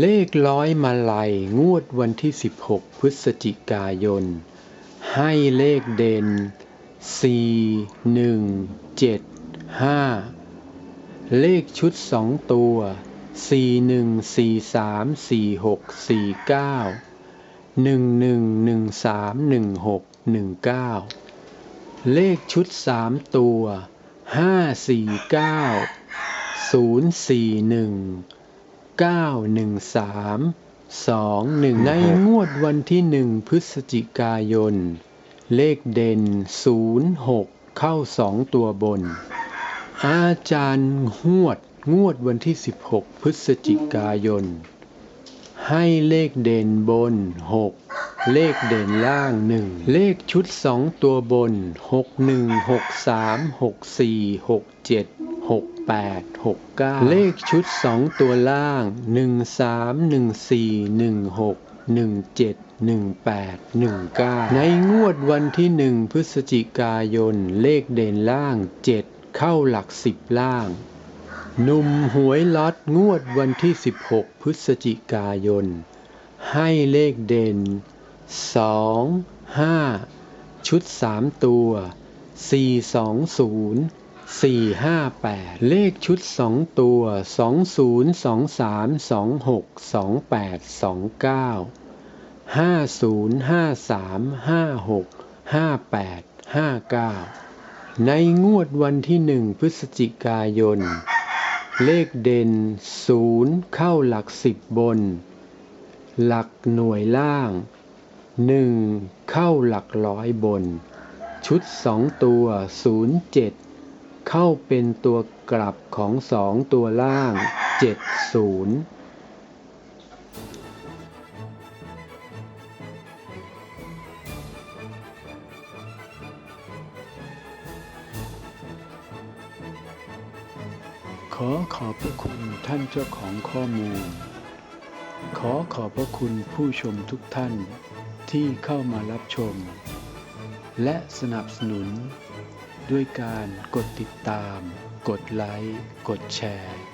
เลขร้อยมาลัยงวดวันที่ 16 พฤศจิกายน ให้เลขเด่น 4 1 7 5 เลขชุด 2 ตัว 4 1 4 3 4 6 4 9 1 1 1 3 1 6 1 9 เลขชุด 3 ตัว 5 4 9 0 4 1 913 21ในงวดวันที่1พฤศจิกายน เลขเด่น06เข้า2ตัวบน อาจารย์หวดงวดวันที่16พฤศจิกายน ให้เลขเด่นบน6เลขเด่นล่าง1เลขชุด2ตัวบน61 63 6 8 69 เลขชุด 2 ตัวล่าง 13 14 16 17 18 19 ในงวดวันที่ 1 พฤศจิกายน เลขเด่นล่าง 7 เข้าหลัก 10 ล่าง หนุ่มหวยล็อตงวดวันที่ 16 พฤศจิกายน ให้เลขเด่น 2 5 ชุด 3 ตัว 420 สี่ห้าแปดเลขชุดสองตัวสองศูนย์สองสามสองหกสองแปดสองเก้าห้าศูนย์ห้าสามห้าหกห้าแปดห้าเก้าในงวดวันที่หนึ่งพฤศจิกายน เลขเด่นศูนย์เข้าหลักสิบบน หลักหน่วยล่างหนึ่งเข้าหลักร้อยบน ชุดสองตัวศูนย์เจ็ด เข้าเป็นตัวกลับของ2ตัวล่าง 70ขอขอบพระคุณท่านเจ้าของข้อมูล ขอขอบพระคุณผู้ชมทุกท่านที่เข้ามารับชม และสนับสนุน ด้วยการกดติดตาม กดไลค์ กดแชร์